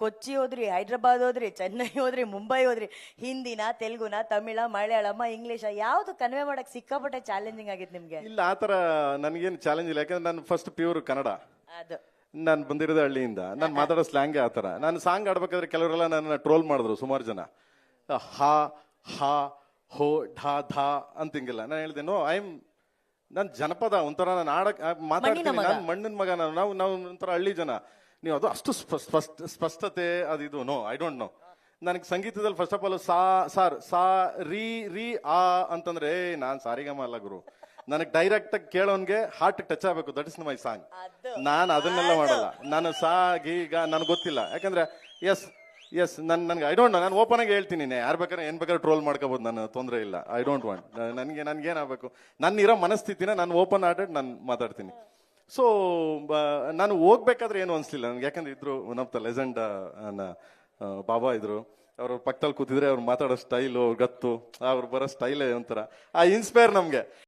ಕೊಚ್ಚಿ ಹೋದ್ರಿ ಹೈದ್ರಾಬಾದ್ ಹೋದ್ರಿ ಚೆನ್ನೈ ಹೋದ್ರಿ ಮುಂಬೈ ಹೋದ್ರಿ ಹಿಂದಿನ ತೆಲುಗುನ ತಮಿಳ ಮಲಯಾಳಮ ಇಂಗ್ಲಿಷ್ ಯಾವ್ದು ಕನ್ವೆ ಮಾಡಕ್ ಸಿಕ್ಕಾಪಟ್ಟೆ ಚಾಲೆಂಜಿಂಗ್ ಆಗಿತ್ತು ನಿಮ್ಗೆ? ಇಲ್ಲ ಆತರ ಥರ ನನಗೇನು ಚಾಲೆಂಜ್ ಇಲ್ಲ ಯಾಕಂದ್ರೆ ನಾನು ಫಸ್ಟ್ ಪ್ಯೂರ್ ಕನ್ನಡ. ಅದು. ನಾನು ಬಂದಿರೋದು ಹಳ್ಳಿಯಿಂದ. ನಾನು ಮಾತಾಡೋ ಸ್ಲ್ಯಾಂಗೇ ಆ ಥರ. ನಾನು ಸಾಂಗ್ ಆಡ್ಬೇಕಾದ್ರೆ ಕೆಲವರೆಲ್ಲ ನನ್ನ ಟ್ರೋಲ್ ಮಾಡಿದ್ರು ಸುಮಾರು ಜನ. ಹಾ ಹಾ ಹೋ ಢಾ ಧಾ ಅಂತ ಹಿಂಗಿಲ್ಲ ನಾನು ಹೇಳಿದೆ ನೋ ಐ ಆಮ್ ನಾನು ಜನಪದ ಒಂಥರ ನಾನು ಆಡಕ್ ಮಾತಾಡ್ತೀನಿ. ನಾನು ಮಣ್ಣಿನ ಮಗ ನಾನು. ನಾವು ನಾವು ಒಂಥರ ಹಳ್ಳಿ ಜನ. ನೀವು ಅದು ಅಷ್ಟು ಸ್ಪ- ಸ್ಪಷ್ಟ ಸ್ಪಷ್ಟತೆ ಅದು ಇದು ನೋ ಐ ಡೋಂಟ್ ನೋ ನನಗೆ ಸಂಗೀತದಲ್ಲಿ ಫಸ್ಟ್ ಆಫ್ ಆಲ್ ಸಾ ಸಾರ್ ಸಾ ರೀ ರೀ ಆ ಅಂತಂದ್ರೆ ಏ ನಾನು ಸಾರಿಗಮ ಅಲ್ಲ ಗುರು. ನನಗೆ ಡೈರೆಕ್ಟ್ ಆಗಿ ಕೇಳೋನ್ಗೆ ಹಾರ್ಟ್ ಟಚ್ ಆಗಬೇಕು. ದಟ್ ಇಸ್ ಮೈ ಸಾಂಗ್ ನಾನು ಅದನ್ನೆಲ್ಲ ಮಾಡಲ್ಲ. ನಾನು ಸಾ ಗೀಗ ನನಗೆ ಗೊತ್ತಿಲ್ಲ. ಯಾಕಂದ್ರೆ ಎಸ್ ಎಸ್ ನನ್ ನನ್ಗೆ ಐ ಡೋಂಟ್ ನಾನು ಓಪನ್ ಆಗಿ ಹೇಳ್ತೀನಿ ಯಾರು ಬೇಕಾದ್ರೆ ಏನ್ ಬೇಕಾದ್ರೆ ಟ್ರೋಲ್ ಮಾಡ್ಕೋಬಹುದು ನಾನು ತೊಂದರೆ ಇಲ್ಲ. ಐ ಡೋಂಟ್ ವಾಂಟ್ ನನಗೆ ನನ್ಗೆ ಏನಾಗಬೇಕು ನನ್ನ ಇರೋ ಮನಸ್ಥಿತಿನ ನಾನು ಓಪನ್ ಆರ್ಡೆಡ್ ನಾನು ಮಾತಾಡ್ತೀನಿ. ಸೊ ನಾನು ಹೋಗ್ಬೇಕಾದ್ರೆ ಏನು ಅನಿಸ್ಲಿಲ್ಲ. ನನಗೆ ಯಾಕಂದ್ರೆ ಇದ್ರು one of the legend Baba ಇದ್ರು. ಅವ್ರ ಪಕ್ಕದಲ್ಲಿ ಕೂತಿದ್ರೆ ಅವ್ರು ಮಾತಾಡೋ ಸ್ಟೈಲು ಗತ್ತು, ಅವ್ರು ಬರೋ ಸ್ಟೈಲೇ ಒಂಥರ. ಆ ಇನ್ಸ್ಪೈರ್ ನಮಗೆ.